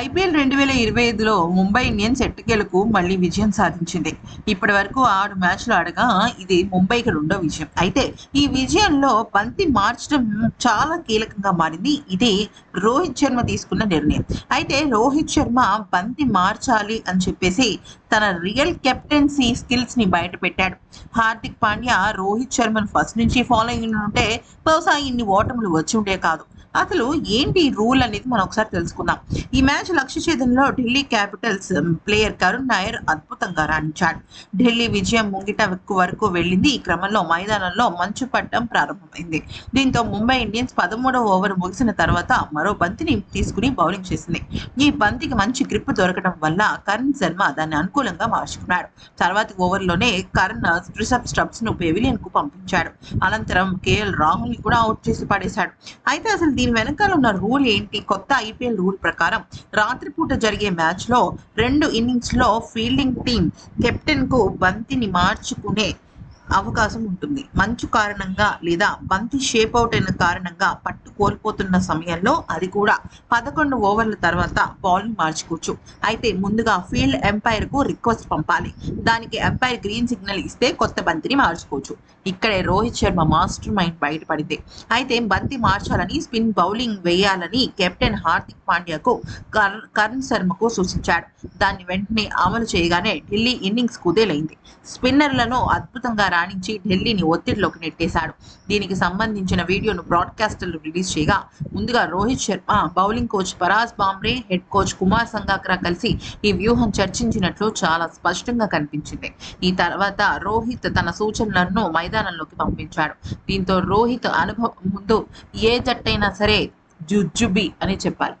IPL రెండు వేల ఇరవై ఐదులో ముంబై ఇండియన్స్ ఎట్టుకేలకు మళ్ళీ విజయం సాధించింది. ఇప్పటి వరకు ఆరు మ్యాచ్లు ఆడగా ఇది ముంబైకి రెండో విజయం. అయితే ఈ విజయంలో బంతి మార్చడం చాలా కీలకంగా మారింది. ఇది రోహిత్ శర్మ తీసుకున్న నిర్ణయం. అయితే రోహిత్ శర్మ బంతి మార్చాలి అని చెప్పేసి తన రియల్ కెప్టెన్సీ స్కిల్స్ని బయట పెట్టాడు హార్దిక్ పాండ్యా రోహిత్ శర్మను ఫస్ట్ నుంచి ఫాలో అయి ఉంటే బహుశా ఇన్ని ఓటములు వచ్చి ఉండే కాదు. అసలు ఏంటి రూల్ అనేది మనం ఒకసారి తెలుసుకుందాం. ఈ మ్యాచ్ లక్ష్య ఛేదంలో Delhi Capitals player um, Karun Nair అద్భుతంగా రాణించాడు ఢిల్లీ విజయం ముంగిట వరకు వెళ్ళింది. ఈ క్రమంలో మైదానంలో మంచు పట్టడం ప్రారంభమైంది. దీంతో ముంబై ఇండియన్స్ పదమూడవ ఓవర్ ముగిసిన తర్వాత మరో బంతిని తీసుకుని బౌలింగ్ చేసింది. ఈ బంతికి మంచి గ్రిప్ దొరకడం వల్ల కరణ్ శర్మ దాన్ని అనుకూలంగా మార్చుకున్నాడు. తర్వాతి ఓవర్లోనే కరణ్ రిషబ్ స్టబ్స్ను పెవిలియన్కు పంపించాడు. అనంతరం కేఎల్ రాహుల్ని కూడా అవుట్ చేసి పడేశాడు. అయితే అసలు దీని వెనకాల ఉన్న రూల్ ఏంటి? కొత్త ఐపీఎల్ రూల్ ప్రకారం రాత్రిపూట జరిగే మ్యాచ్లో రెండు ఇన్నింగ్స్లో ఫీల్డింగ్ టీం కెప్టెన్కు బంతిని మార్చుకునే అవకాశం ఉంటుంది. మంచు కారణంగా లేదా బంతి షేప్ అవుట్ అయిన కారణంగా పట్టు కోల్పోతున్న సమయంలో అది కూడా పదకొండు ఓవర్ల తర్వాత బౌలింగ్ మార్చుకోవచ్చు. అయితే ముందుగా ఫీల్డ్ ఎంపైర్కు రిక్వెస్ట్ పంపాలి. దానికి ఎంపైర్ గ్రీన్ సిగ్నల్ ఇస్తే కొత్త బంతిని మార్చుకోవచ్చు. ఇక్కడే రోహిత్ శర్మ మాస్టర్ మైండ్ బయటపడితే అయితే బంతి మార్చాలని స్పిన్ బౌలింగ్ వేయాలని కెప్టెన్ హార్దిక్ పాండ్యాకు కరణ్ శర్మకు సూచించాడు. దాన్ని వెంటనే అమలు చేయగానే ఢిల్లీ ఇన్నింగ్స్ కుదేలైంది. స్పిన్నర్లను అద్భుతంగా రాణించి ఢిల్లీని ఒత్తిడిలోకి నెట్టేశాడు. దీనికి సంబంధించిన వీడియోను బ్రాడ్కాస్టర్లు రిలీజ్ చేయగా ముందుగా Rohit Sharma bowling coach Paras Mhambrey head coach Kumar Sangakkara కలిసి ఈ వ్యూహం చర్చించినట్లు చాలా స్పష్టంగా కనిపించింది. ఈ తర్వాత రోహిత్ తన సూచనలను మైదానంలోకి పంపించాడు. దీంతో రోహిత్ అనుభవం ముందు ఏ జట్టైనా సరే జుజుబి అని చెప్పాలి.